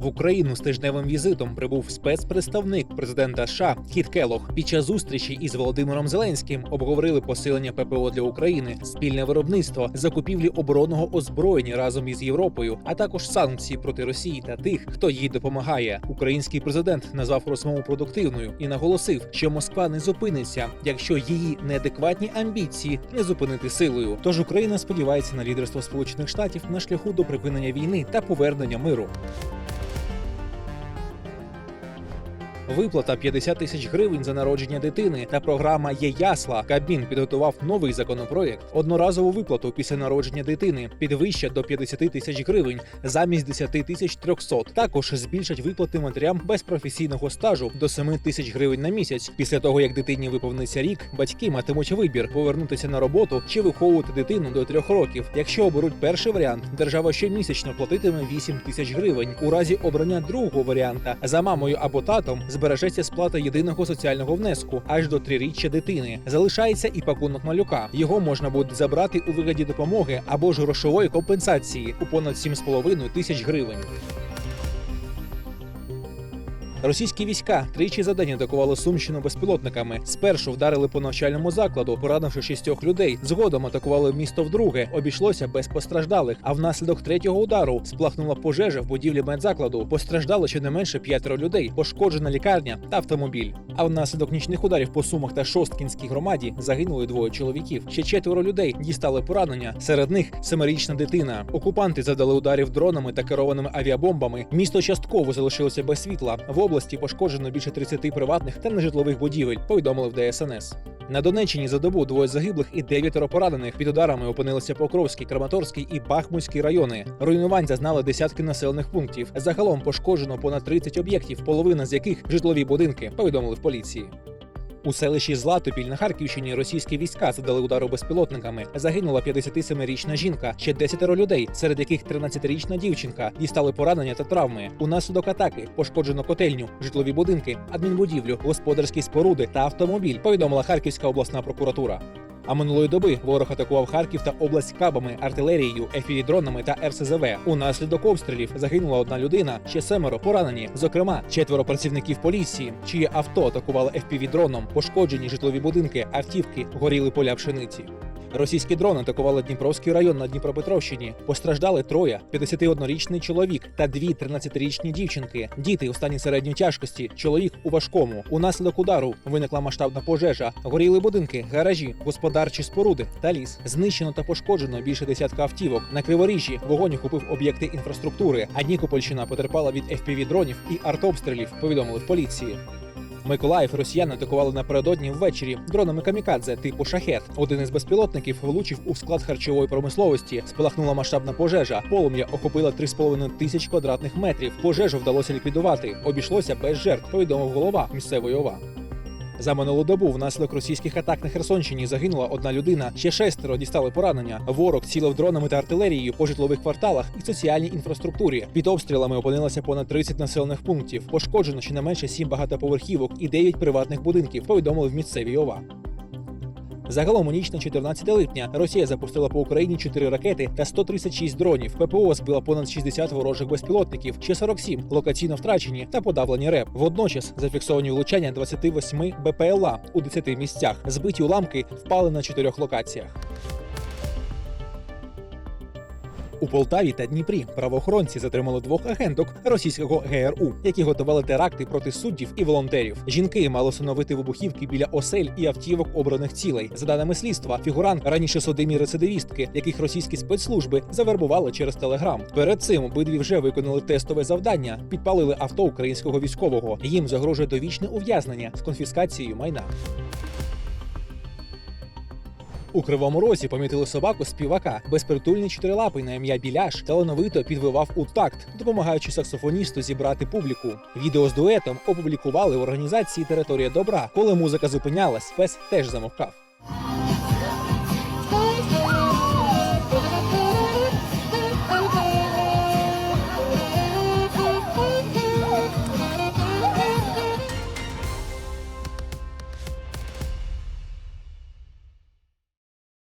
В Україну з тижневим візитом прибув спецпредставник президента США Кіт Келох. Під час зустрічі із Володимиром Зеленським обговорили посилення ППО для України, спільне виробництво, закупівлі оборонного озброєння разом із Європою, а також санкції проти Росії та тих, хто їй допомагає. Український президент назвав розмову продуктивною і наголосив, що Москва не зупиниться, якщо її неадекватні амбіції не зупинити силою. Тож Україна сподівається на лідерство Сполучених Штатів на шляху до припинення війни та повернення миру. Виплата 50 тисяч гривень за народження дитини та програма «Є ясла». Кабмін підготував новий законопроект. Одноразову виплату після народження дитини підвищать до 50 тисяч гривень замість 10 тисяч 300. Також збільшать виплати матерям без професійного стажу до 7 тисяч гривень на місяць. Після того як дитині виповниться рік, батьки матимуть вибір повернутися на роботу чи виховувати дитину до трьох років. Якщо оберуть перший варіант, держава щомісячно платитиме 8 тисяч гривень. У разі обрання другого варіанта за мамою або татом збережеться сплата єдиного соціального внеску аж до триріччя дитини. Залишається і пакунок малюка. Його можна буде забрати у вигляді допомоги або ж грошової компенсації у понад 7,5 тисяч гривень. Російські війська тричі за день атакували Сумщину безпілотниками. Спершу вдарили по навчальному закладу, поранивши шістьох людей. Згодом атакували місто вдруге. Обійшлося без постраждалих. А внаслідок третього удару сплахнула пожежа в будівлі медзакладу. Постраждало щонайменше п'ятеро людей, пошкоджена лікарня та автомобіль. А внаслідок нічних ударів по сумах та шосткінській громаді загинули двоє чоловіків. Ще четверо людей дістали поранення. Серед них семирічна дитина. Окупанти завдали ударів дронами та керованими авіабомбами. Місто частково залишилося без світла. В області пошкоджено більше 30 приватних та нежитлових будівель. Повідомили в ДСНС. На Донеччині за добу двоє загиблих і дев'ятеро поранених. Під ударами опинилися Покровський, Краматорський і Бахмутський райони. Руйнувань зазнали десятки населених пунктів. Загалом пошкоджено понад 30 об'єктів, половина з яких житлові будинки. Повідомили в поліції. У селищі Златопіль на Харківщині російські війська задали удару безпілотниками. Загинула 57-річна жінка, ще 10 людей, серед яких 13-річна дівчинка дістали поранення та травми. Унаслідок атаки пошкоджено котельню, житлові будинки, адмінбудівлю, господарські споруди та автомобіль. Повідомила Харківська обласна прокуратура. А минулої доби ворог атакував Харків та область кабами, артилерією, ефірідронами та РСЗВ. Унаслідок обстрілів загинула одна людина, ще семеро поранені. Зокрема, четверо працівників поліції, чиє авто атакували FPV-дроном, пошкоджені житлові будинки, автівки, горіли поля пшениці. Російські дрони атакували Дніпровський район на Дніпропетровщині. Постраждали троє: 51-річний чоловік та дві 13-річні дівчинки. Діти у стані середньої тяжкості, чоловік у важкому. Унаслідок удару виникла масштабна пожежа. Горіли будинки, гаражі, господарчі споруди та ліс. Знищено та пошкоджено більше десятка автівок. На криворіжжі вогонь охопив об'єкти інфраструктури. А Нікопольщина потерпала від fpv дронів і артобстрілів. Повідомили в поліції. Миколаїв росіяни атакували напередодні ввечері дронами камікадзе типу шахет. Один із безпілотників влучив у склад харчової промисловості. Спалахнула масштабна пожежа. Полум'я охопила 3,5 тисяч квадратних метрів. Пожежу вдалося ліквідувати. Обійшлося без жертв. Повідомив голова місцевої ОВА. За минулу добу внаслідок російських атак на Херсонщині загинула одна людина. Ще шестеро дістали поранення. Ворог цілив дронами та артилерією по житлових кварталах і соціальній інфраструктурі. Під обстрілами опинилося понад 30 населених пунктів. Пошкоджено щонайменше 7 багатоповерхівок і 9 приватних будинків. Повідомили в місцевій ОВА. Загалом у ніч на 14 липня Росія запустила по Україні 4 ракети та 136 дронів. ППО збила понад 60 ворожих безпілотників, ще 47 локаційно втрачені та подавлені РЕП. Водночас зафіксовані влучання 28 БПЛА у 10 місцях. Збиті уламки впали на 4 локаціях. У Полтаві та Дніпрі правоохоронці затримали двох агенток російського ГРУ, які готували теракти проти суддів і волонтерів. Жінки мали встановити вибухівки біля осель і автівок обраних цілей. За даними слідства, фігурант раніше судимі рецидивістки, яких російські спецслужби завербували через телеграм. Перед цим обидві вже виконали тестове завдання, підпалили авто українського військового. Їм загрожує довічне ув'язнення з конфіскацією майна. У кривому розі помітили собаку співака. Безпритульний чотирилапий на ім'я Біляш талановито підвивав у такт, допомагаючи саксофоністу зібрати публіку. Відео з дуетом опублікували в організації Територія добра. Коли музика зупинялась, пес теж замовкав.